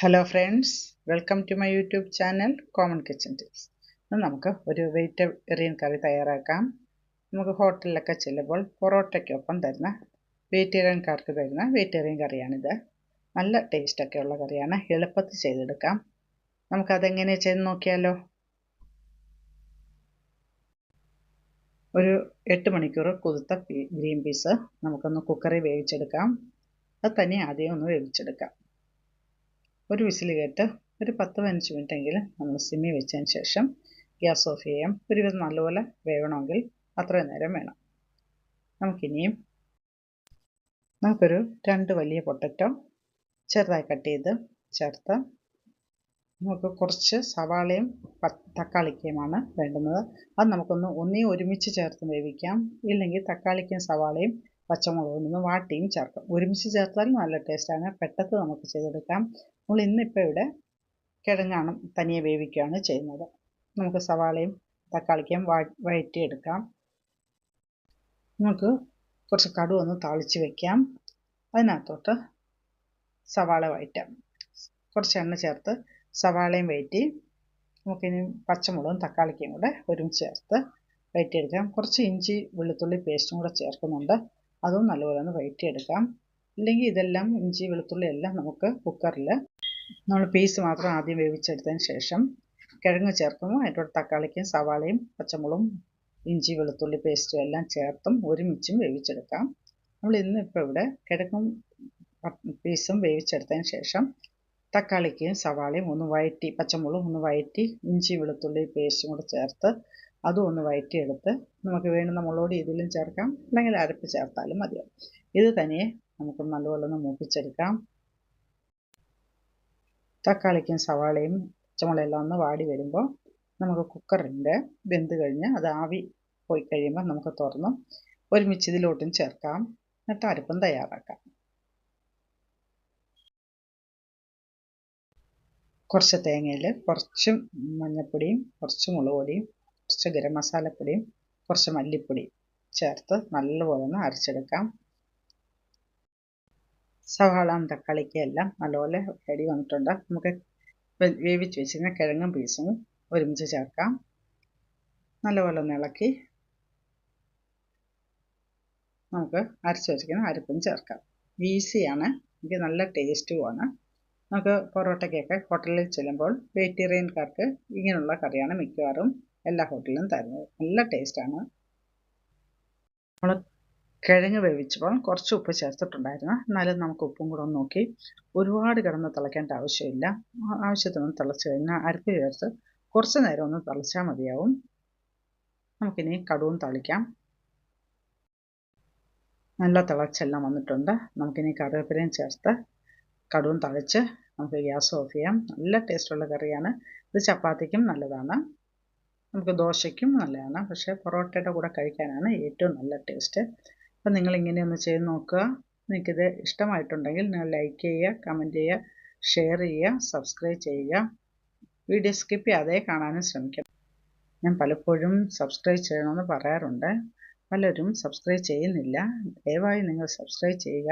Hello friends welcome to my YouTube channel common kitchen tips നമുക്ക് ഒരു vegetarian കറി തയ്യാറാക്കാം. നമുക്ക് ഹോട്ടലിലൊക്കെ ചെല്ലുമ്പോൾ പൊറോട്ടയ്ക്കൊപ്പം തരുന്ന വെജിറ്റേറിയൻകാർക്ക് തരുന്ന വെജിറ്റേറിയൻ കറിയാണിത്. നല്ല ടേസ്റ്റൊക്കെ ഉള്ള കറിയാണ്. എളുപ്പത്തിൽ ചെയ്തെടുക്കാം. നമുക്കതെങ്ങനെ ചെയ്ത് നോക്കിയാലോ? ഒരു എട്ട് മണിക്കൂർ കുതിർത്ത ഗ്രീൻ പീസ് നമുക്കൊന്ന് കുക്കറിൽ വേവിച്ചെടുക്കാം. അത് തന്നെ ആദ്യം ഒന്ന് വേവിച്ചെടുക്കാം. ഒരു വിസിൽ കേട്ട് ഒരു പത്ത് പതിനഞ്ച് മിനിറ്റെങ്കിലും നമ്മൾ സിമ്മി വെച്ചതിന് ശേഷം ഗ്യാസ് ഓഫ് ചെയ്യാം. ഒരുവിധം നല്ലപോലെ വേവണമെങ്കിൽ അത്രയും നേരം വേണം. നമുക്കിനിയും നമുക്കൊരു രണ്ട് വലിയ പൊട്ടറ്റോ ചെറുതായി കട്ട് ചെയ്ത് ചേർത്ത് നമുക്ക് കുറച്ച് സവാളയും തക്കാളിക്കയുമാണ് വേണ്ടുന്നത്. അത് നമുക്കൊന്ന് ഒന്നേ ഒരുമിച്ച് ചേർത്ത് വേവിക്കാം. ഇല്ലെങ്കിൽ തക്കാളിക്കും സവാളയും പച്ചമുളകും ഒന്ന് വാട്ടിയും ചേർക്കാം. ഒരുമിച്ച് ചേർത്താൽ നല്ല ടേസ്റ്റാണ് പെട്ടെന്ന് നമുക്ക് ചെയ്തെടുക്കാം. നമ്മൾ ഇന്നിപ്പോൾ ഇവിടെ കിഴങ്ങാണ് തനിയെ വേവിക്കുകയാണ് ചെയ്യുന്നത്. നമുക്ക് സവാളയും തക്കാളിക്കും വഴറ്റിയെടുക്കാം. നമുക്ക് കുറച്ച് കടുവ ഒന്ന് താളിച്ച് വയ്ക്കാം അതിനകത്തോട്ട് സവാള വഴറ്റാം. കുറച്ച് എണ്ണ ചേർത്ത് സവാളയും വഴറ്റി നമുക്കിനി പച്ചമുളകും തക്കാളിക്കും കൂടെ ഒരുമിച്ച് ചേർത്ത് വഴറ്റിയെടുക്കാം. കുറച്ച് ഇഞ്ചി വെളുത്തുള്ളി പേസ്റ്റും കൂടെ ചേർക്കുന്നുണ്ട്. അതും നല്ലപോലെ ഒന്ന് വഴറ്റിയെടുക്കാം. ഇല്ലെങ്കിൽ ഇതെല്ലാം ഇഞ്ചി വെളുത്തുള്ളി എല്ലാം നമുക്ക് കുക്കറിൽ നമ്മൾ പീസ് മാത്രം ആദ്യം വേവിച്ചെടുത്തതിന് ശേഷം കിഴങ്ങ് ചേർക്കും അതിന്റെ തക്കാളിക്കും സവാളയും പച്ചമുളകും ഇഞ്ചി വെളുത്തുള്ളി പേസ്റ്റും എല്ലാം ചേർത്തും ഒരുമിച്ചും വേവിച്ചെടുക്കാം. നമ്മൾ ഇന്ന് ഇപ്പോൾ ഇവിടെ കിഴങ്ങും പീസും വേവിച്ചെടുത്തതിന് ശേഷം തക്കാളിക്കും സവാളയും ഒന്ന് വഴറ്റി പച്ചമുളകും ഒന്ന് വഴറ്റി ഇഞ്ചി വെളുത്തുള്ളി പേസ്റ്റും കൂടെ ചേർത്ത് അതും ഒന്ന് വഴറ്റിയെടുത്ത് നമുക്ക് വേണ്ടുന്ന മുളക് ഇതിലും ചേർക്കാം. അല്ലെങ്കിൽ അരപ്പ് ചേർത്താലും മതിയാവും. ഇത് തനിയെ നമുക്ക് നല്ലപോലെ ഒന്ന് മൂപ്പിച്ചെടുക്കാം. തക്കാളിക്കും സവാളയും പച്ചമുളകെല്ലാം ഒന്ന് വാടി വരുമ്പോൾ നമുക്ക് കുക്കറിന്റെ വെന്ത് കഴിഞ്ഞ് അത് ആവി പോയി കഴിയുമ്പോൾ നമുക്ക് തുറന്ന്. ഒരുമിച്ച് ഇതിലോട്ടും ചേർക്കാം. എന്നിട്ട് അരപ്പും തയ്യാറാക്കാം. കുറച്ച് തേങ്ങയിൽ കുറച്ച് മഞ്ഞൾപ്പൊടിയും കുറച്ച് മുളക് പൊടിയും കുറച്ച് ഗരം മസാലപ്പൊടിയും കുറച്ച് മല്ലിപ്പൊടിയും ചേർത്ത് നല്ലപോലെ ഒന്ന് അരച്ചെടുക്കാം. സവാള തക്കാളിക്ക് എല്ലാം നല്ലപോലെ റെഡി വന്നിട്ടുണ്ട്. നമുക്ക് വേവിച്ച് വെച്ചിരുന്ന കിഴങ്ങും പീസും ഒരുമിച്ച് ചേർക്കാം. നല്ലപോലെ ഒന്ന് ഇളക്കി നമുക്ക് അരച്ച് വെച്ചിരിക്കുന്ന അരപ്പും ചേർക്കാം. ഈസിയാണ് എനിക്ക് നല്ല ടേസ്റ്റുമാണ് നമുക്ക് പൊറോട്ടയ്ക്കൊക്കെ ഹോട്ടലിൽ ചെല്ലുമ്പോൾ വെജിറ്റേറിയൻകാർക്ക് ഇങ്ങനെയുള്ള കറിയാണ് മിക്കവാറും എല്ലാ ഹോട്ടലിലും തരുന്നത്. നല്ല ടേസ്റ്റാണ് നമ്മൾ കിഴങ്ങ് വേവിച്ചപ്പോൾ കുറച്ച് ഉപ്പ് ചേർത്തിട്ടുണ്ടായിരുന്നു. എന്നാലും നമുക്ക് ഉപ്പും കൂടെ ഒന്ന് നോക്കി. ഒരുപാട് കിടന്ന് തിളയ്ക്കേണ്ട ആവശ്യമില്ല. ആവശ്യത്തിന് തിളച്ച് കഴിഞ്ഞാൽ അരപ്പ് ചേർത്ത് കുറച്ച് നേരം ഒന്ന് തിളച്ചാൽ മതിയാവും. നമുക്കിനി കടുവും തളിക്കാം. നല്ല തിളച്ചെല്ലാം വന്നിട്ടുണ്ട്. നമുക്കിനി കറിവേപ്പിലയും ചേർത്ത് കടുവും തളിച്ച് നമുക്ക് ഗ്യാസ് ഓഫ് ചെയ്യാം. നല്ല ടേസ്റ്റുള്ള കറിയാണ്. ഇത് ചപ്പാത്തിക്കും നല്ലതാണ്. നമുക്ക് ദോശയ്ക്കും നല്ലതാണ്. പക്ഷേ പൊറോട്ടയുടെ കൂടെ കഴിക്കാനാണ് ഏറ്റവും നല്ല ടേസ്റ്റ്. അപ്പം നിങ്ങളിങ്ങനെ ഒന്ന് ചെയ്ത് നോക്കുക. നിങ്ങൾക്കിത് ഇഷ്ടമായിട്ടുണ്ടെങ്കിൽ നിങ്ങൾ ലൈക്ക് ചെയ്യുക കമന്റ് ചെയ്യുക ഷെയർ ചെയ്യുക സബ്സ്ക്രൈബ് ചെയ്യുക. വീഡിയോ സ്കിപ്പ് ചെയ്യാതെ കാണാനും ശ്രമിക്കണം ഞാൻ പലപ്പോഴും സബ്സ്ക്രൈബ് ചെയ്യണമെന്ന് പറയാറുണ്ട്. പലരും സബ്സ്ക്രൈബ് ചെയ്യുന്നില്ല. ദയവായി നിങ്ങൾ സബ്സ്ക്രൈബ് ചെയ്യുക.